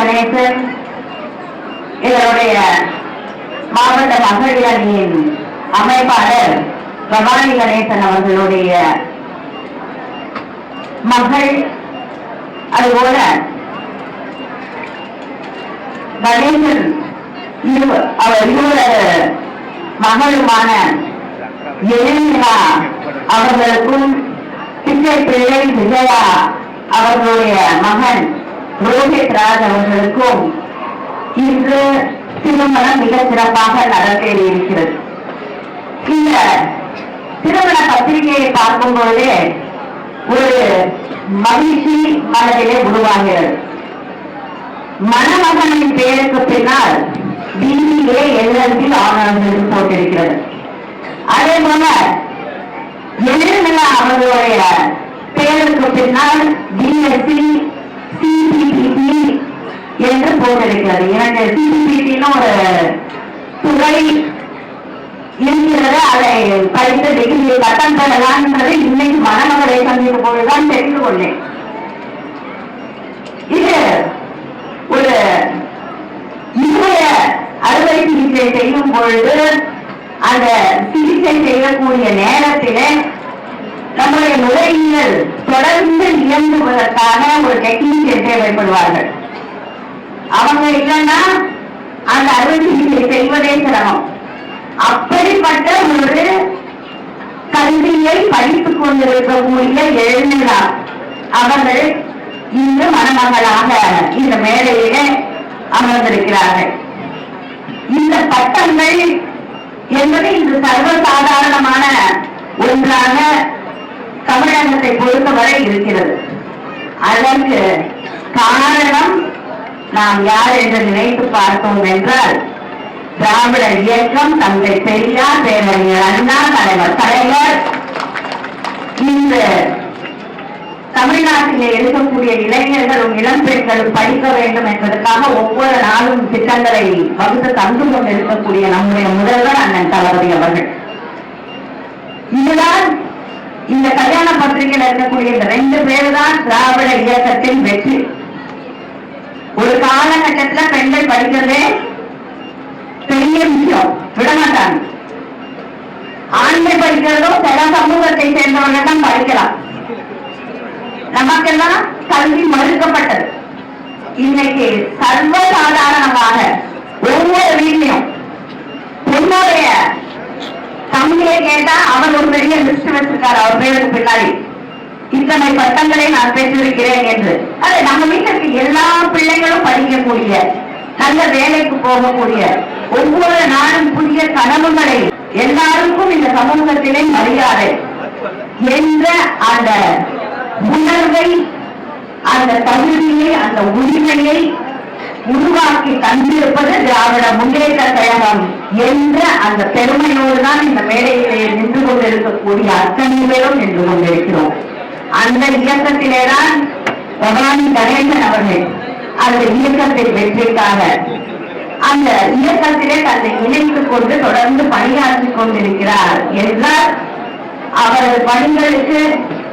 கணேசன் இதனுடைய மாவட்ட மகளிர் அணியின் அமைப்பாளர் பவானி கணேசன் அவர்களுடைய மகள் அதுபோல கணேசன் இரு- அவர் இருவரது மகளுமான எழிலா அவர்களுக்கும் பிச்சை பிள்ளை விஜயா அவர்களுடைய மகன் ரோஹித் ராஜ் அவர்களுக்கும் இன்று திருமணம் மிக சிறப்பாக நடந்தேறி இருக்கிறது இந்த திருமண பத்திரிகையை பார்க்கும் பொழுதே ஒரு மகிழ்ச்சி மனதிலே உருவாகிறது. மணமகனின் பெயருக்கு பின்னால் பிஏ எல்எல்பி ஆனர்ஸ் போட்டிருக்கிறது. அதே போல எழுநிலா அவர்களுடைய பெயருக்கு பின்னால் டிஎஸ்சி என்று போட்டிருக்கிறது இரண்டு சிபிபிபின்னு ஒரு துறை இருக்கிறது. அதை படித்த டிகிரி பட்டம் பெறலாம் இன்னைக்கு மணமகளை சந்தித்த போதுதான் தெரிந்து கொண்டேன். இது ஒரு இன்றைய அறுவை சிகிச்சை செய்யும் பொழுது அந்த சிகிச்சை செய்யக்கூடிய நேரத்திலே நம்முடைய நுரையீரல் தொடர்ந்து இயங்குவதற்கான ஒரு டெக்னிக் தேவைப்படுவார்கள் அவங்க இல்லைன்னா அந்த அறுவை சிகிச்சை செய்வதே சிரமம். அப்படிப்பட்ட ஒரு கல்வியை படித்துக் கொண்டிருக்கக்கூடிய எழுந்தார் அவர்கள் இன்று மணமகளாக இந்த மேடையிலே அமர்ந்திருக்கிறார்கள். இந்த பட்டங்கள் என்பது இன்று சர்வசாதாரணமான ஒன்றாக தமிழகத்தை பொறுத்தவரை இருக்கிறது. அதற்கு காரணம் நாம் யார் என்று நினைத்து பார்த்தோம் என்றால் திராவிட இயக்கம் தந்தை பெரியார் பேரறிஞர் அண்ணா தலைவர் தலைவர். இந்த தமிழ்நாட்டிலே இருக்கக்கூடிய இளைஞர்களும் இளம் பெண்களும் படிக்க வேண்டும் என்பதற்காக ஒவ்வொரு நாளும் திட்டங்களை வகுத்து தந்து கொண்டிருக்கக்கூடிய நம்முடைய முதல்வர் அண்ணன் தளபதி அவர்கள். இதுதான் இந்த கல்யாண பத்திரிகையில் இருக்கக்கூடிய இந்த ரெண்டு பேர் தான் திராவிட இயக்கத்தின் வெற்றி. ஒரு காலகட்டத்துல பெண்கள் படிக்கிறதே பெரிய விஷயம். விடமாட்டாங்க. ஆண்கள் படிக்கிறதும் சில சமூகத்தை சேர்ந்தவர்கள் தான் படிக்கலாம். நமக்கெல்லாம் கல்வி மறுக்கப்பட்டது. இன்னைக்கு சர்வசாதாரணமாக ஒவ்வொரு வீட்லையும் பொண்ணுடைய தம்பியை கேட்டா அவர் ஒரு பெரிய லிஸ்ட் வச்சிருக்காரு அவர் பேருக்கு பின்னாடி. இத்தனை பட்டங்களை நான் பெற்றிருக்கிறேன் என்று. அது நம்ம வீட்டுக்கு எல்லா பிள்ளைகளும் படிக்கக்கூடிய நல்ல வேலைக்கு போகக்கூடிய ஒவ்வொரு நாளும் புதிய கனவுகளை எல்லாருக்கும் இந்த சமூகத்திலே மரியாதை என்ற அந்த உணர்வை அந்த தகுதியை அந்த உரிமையை உருவாக்கி தந்திருப்பது திராவிட முன்னேற்ற கழகம் என்ற அந்த பெருமையோடு தான் இந்த மேடையிலே நின்று கொண்டிருக்கக்கூடிய அத்தனை பேரும் நின்று கொண்டிருக்கிறோம். அந்த இயக்கத்திலேதான் பகவான் கணேசன் அவர்கள் அந்த இயக்கத்தின் வெற்றிக்காக அந்த இயக்கத்திலே தன்னை இணைத்துக் கொண்டு தொடர்ந்து பணியாற்றிக் கொண்டிருக்கிறார் என்றால் அவரது பணிகளுக்கு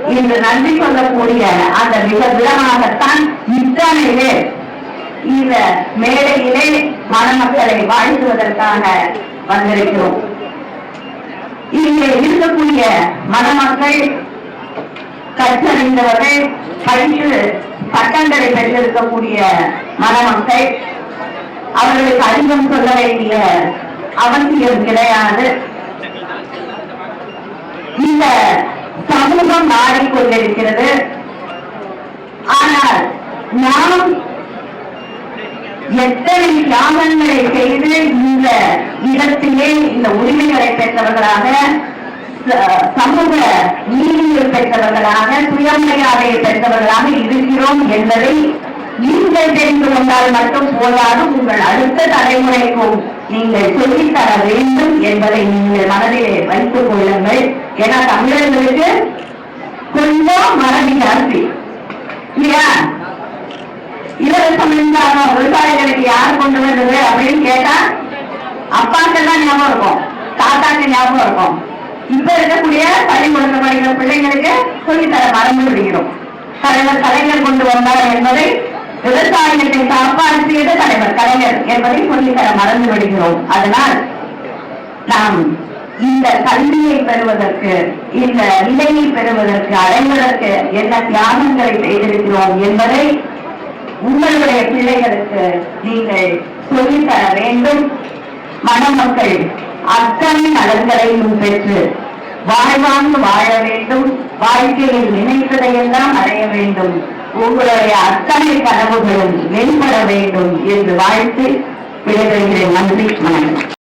இன்று நன்றி சொல்லக்கூடிய அந்த மிக விதமாகத்தான் இத்தனை இந்த மேடையிலே மணமக்களை வாழ்த்துவதற்காக வந்திருக்கிறோம். இங்கே இருக்கக்கூடிய மணமக்கள் கற்றறிந்தவர்கள் படித்து பட்டங்களை பெற்றிருக்கக்கூடிய மணமக்கள் அவர்களுக்கு அதிகம் சொல்ல வேண்டிய அவசியம் கிடையாது. இந்த சமூகம் மாறிக்கொண்டிருக்கிறது. ஆனால் நாம் எத்தனை தியாகங்களை செய்து இந்த இடத்திலே இந்த உரிமைகளை பெற்றவர்களாக சமூக நீதியை பெற்றவர்களாக சுயமரியாதையை பெற்றவர்களாக இருக்கிறோம் என்பதை நீங்கள் தெரிந்து கொண்டால் மட்டும் போதாது. உங்கள் அடுத்த தலைமுறைக்கும் நீங்கள் சொல்லித் தர வேண்டும் என்பதை நீங்கள் மனதிலே வைத்துக் கொள்ளுங்கள். ஏன்னா தமிழர்களுக்கு கொஞ்சம் மறதி ஜாஸ்தி இல்லையா? இலவச மின்சாரம் விவசாயிகளுக்கு யார் கொண்டு வந்தது அப்படின்னு கேட்டா அப்பாக்கள் தான் ஞாபகம் இருக்கும் தாத்தாக்கு ஞாபகம் இருக்கும். இப்ப இருக்கக்கூடிய பள்ளிக்கூடத்தில் படிக்கிற பிள்ளைங்களுக்கு சொல்லித்தர மறந்து விடுகிறோம் தலைவர் கலைஞர் கொண்டு வந்தார் என்பதை விவசாயத்தை காப்பாற்றியது தலைவர் கலைஞர் என்பதை சொல்லித்தர மறந்து விடுகிறோம். அதனால் நாம் இந்த கல்வியை பெறுவதற்கு இந்த நிலையை பெறுவதற்கு அடைவதற்கு என்ன தியாகங்களை செய்திருக்கிறோம் என்பதை உங்களுடைய பிள்ளைகளுக்கு நீங்கள் சொல்லித்தர வேண்டும். மணமக்கள் அத்தனை நலன்களையும் பெற்று வாழ்வாங்கு வாழ வேண்டும். வாழ்க்கையில் நினைத்ததையெல்லாம் அடைய வேண்டும். உங்களுடைய அத்தனை கனவுகளும் மென்பட வேண்டும் என்று வாழ்த்து விடைபெறுகிறேன். நன்றி வணக்கம்.